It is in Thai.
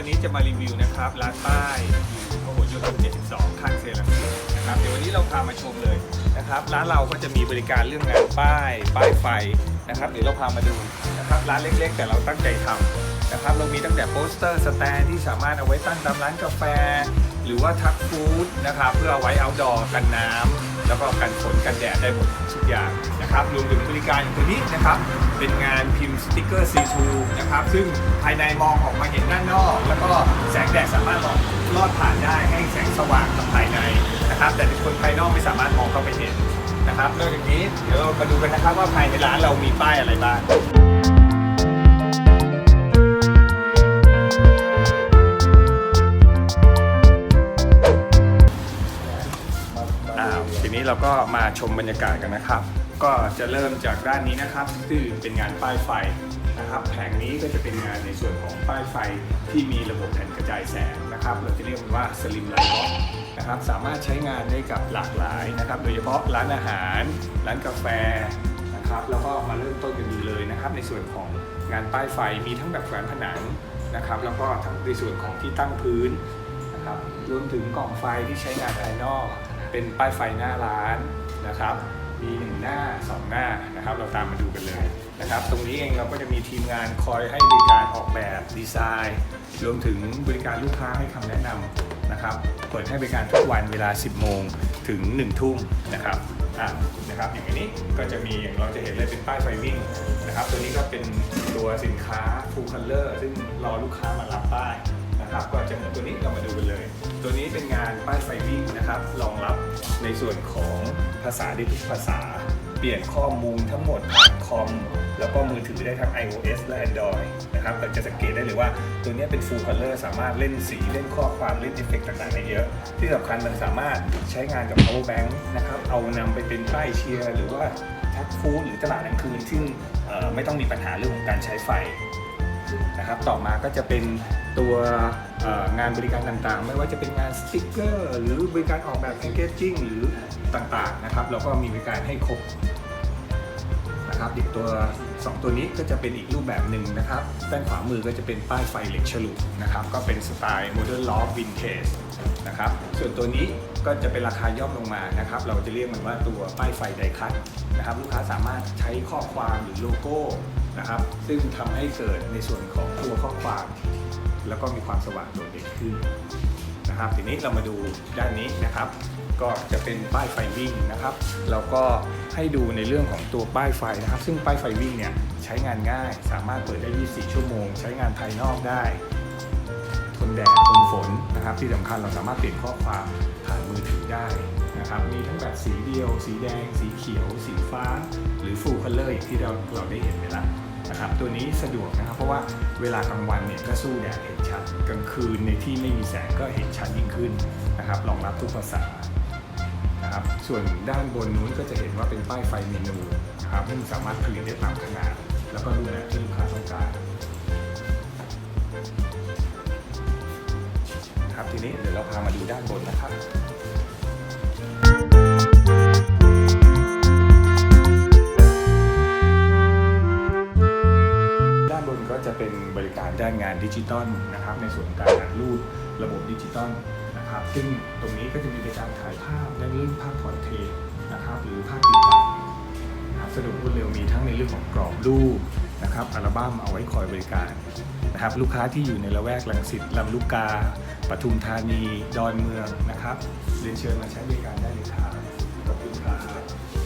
ันนี้จะมารีวิวนะครับร้านป้ายอยู่พหลโยธิน72 ข้างเซรังสิตนะครับเดี๋ยววันนี้เราพามาชมเลยนะครับร้านเราก็จะมีบริการเรื่องงานป้ายป้ายไฟนะครับเดี๋ยวเราพามาดูนะครับร้านเล็กๆ แต่เราตั้งใจทำนะครับเรามีตั้งแต่โปสเตอร์สแตนที่สามารถเอาไว้ตั้งตามร้านกาแฟ หรือว่าทักฟู้ดนะครับเพื่อเอาไว้เอาดอกันน้ำแล้วก็กันฝนกันแดดได้หมดทุกอย่างนะครับรวมถึงบริการอย่างตัวนี้นะครับเป็นงานพิมพ์สติกเกอร์ C2 นะครับซึ่งภายในมองออกมาเห็นด้านนอก แล้วก็แสงแดดสามารถมองลอดผ่านได้ให้แสงสว่างกับภายในนะครับแต่คนภายนอกไม่สามารถมองเข้าไปเห็นนะครับนอกจากนี้เดี๋ยวเรามาดูกันนะครับว่าภายในร้านเรามีป้ายอะไรบ้าง ก็มาชมบรรยากาศกันนะครับ ก็จะเริ่มจากด้านนี้นะครับซึ่งเป็นงานป้ายไฟนะครับแผงนี้ก็จะเป็นงานในส่วนของป้ายไฟที่มีระบบแผ่นกระจายแสงนะครับ เราจะเรียกมันว่าสลิมไลท์บ็อกนะครับสามารถใช้งานได้กับหลากหลายนะครับ โดยเฉพาะร้านอาหาร ร้านกาแฟนะครับแล้วก็มาเริ่มต้นกันดูเลยนะครับ ในส่วนของงานป้ายไฟมีทั้งแบบแขวนผนังนะครับ แล้วก็ทั้งในส่วนของที่ตั้งพื้นนะครับรวมถึงกล่องไฟที่ใช้งานภายนอก เป็นป้ายไฟหน้าร้านนะครับ มีหนึ่งหน้าสองหน้านะครับ เราตามมาดูกันเลยนะครับ ตรงนี้เองเราก็จะมีทีมงานคอยให้บริการออกแบบดีไซน์ รวมถึงบริการลูกค้าให้คำแนะนำนะครับ เปิดให้บริการทุกวันเวลา 10 โมงถึง 1 ทุ่มนะครับอะนะครับอย่างนี้ก็จะมีอย่างเราจะเห็นเลยเป็นป้ายไฟวิ่งนะครับ ตัวนี้ก็เป็นตัวสินค้า full color ซึ่งรอลูกค้ามารับป้ายนะครับ ก็จะเหมือนตัวนี้เรามาดูกันเลย ตัวนี้เป็นงานป้ายไฟวิ่งนะครับรองรับใน ส่วนของภาษาได้ทุกภาษา เปลี่ยนข้อมูลทั้งหมดผ่านคอม แล้วก็มือถือได้ทั้ง iOS และ Android นะครับเราจะสังเกตได้เลยว่าตัวนี้เป็น full color สามารถเล่นสีเล่นข้อความเล่นเอฟเฟกต์ต่างๆได้เยอะ ที่สำคัญมันสามารถใช้งานกับ power bank นะครับเอานำไปเป็นป้ายเชียร์หรือว่าทักฟู้ดหรือตลาดกลางคืนซึ่งไม่ต้องมีปัญหาเรื่องของการใช้ไฟนะครับต่อมาก็จะเป็น ตัวงานบริการต่างๆ ไม่ว่าจะเป็นงานสติกเกอร์ หรือบริการออกแบบแพคเกจจิ้งหรือต่างๆนะครับ เราก็มีบริการให้ครบนะครับอีกตัว 2 ตัวนี้ก็จะเป็นอีกรูปแบบหนึ่งนะครับด้านขวามือก็จะเป็นป้ายไฟเหล็กฉลุนะครับ ก็เป็นสไตล์โมเดิร์นล้อวินเทจนะครับ ส่วนตัวนี้ก็จะเป็นราคาย่อมลงมานะครับ เราจะเรียกมันว่าตัวป้ายไฟไดคัตนะครับ ลูกค้าสามารถใช้ข้อความหรือโลโก้นะครับ ซึ่งทำให้เกิดในส่วนของตัวข้อความ แล้วก็มีความสว่างโดดเด่นขึ้นนะครับทีนี้เรามาดูด้านนี้นะครับ ก็จะเป็นป้ายไฟวิ่งนะครับเราก็ให้ดูในเรื่องของตัวป้ายไฟนะครับ ซึ่งป้ายไฟวิ่งเนี่ยใช้งานง่าย สามารถเปิดได้ 24 ชั่วโมง ใช้งานภายนอกได้ทนแดดทนฝนนะครับ ที่สำคัญเราสามารถเปลี่ยนข้อความผ่านมือถือได้นะครับมีทั้งแบบสีเดียว สีแดง สีเขียว สีฟ้า หรือ full color อย่างที่เราเราได้เห็นไปแล้ว นะครับตัวนี้สะดวกนะครับเพราะว่าเวลากลางวันเนี่ยก็สู้แดดเห็นชัดกลางคืนในที่ไม่มีแสงก็เห็นชัดยิ่งขึ้นนะครับรองรับทุกภาษานะครับส่วนด้านบนนู้นก็จะเห็นว่าเป็นป้ายไฟเมนูนะครับซึ่งสามารถผลิตได้ตามขนาด แล้วก็รูปแบบที่ลูกค้าต้องการครับทีนี้เดี๋ยวเราพามาดูด้านบนนะครับ ดิจิตอลนะครับในส่วนของการถ่ายรูประบบดิจิตอลนะครับซึ่งตรงนี้ก็จะมีการถ่ายภาพในเรื่องภาพพอร์เทรตนะครับหรือภาพติดบัตรนะครับสะดวกรวดเร็วมีทั้งในเรื่องของกรอบรูปนะครับอัลบั้มเอาไว้คอยบริการนะครับลูกค้าที่อยู่ในละแวกลังสิตลำลูกกาปทุมธานี ดอนเมืองนะครับเรียนเชิญมาใช้บริการได้เลยครับขอบคุณครับ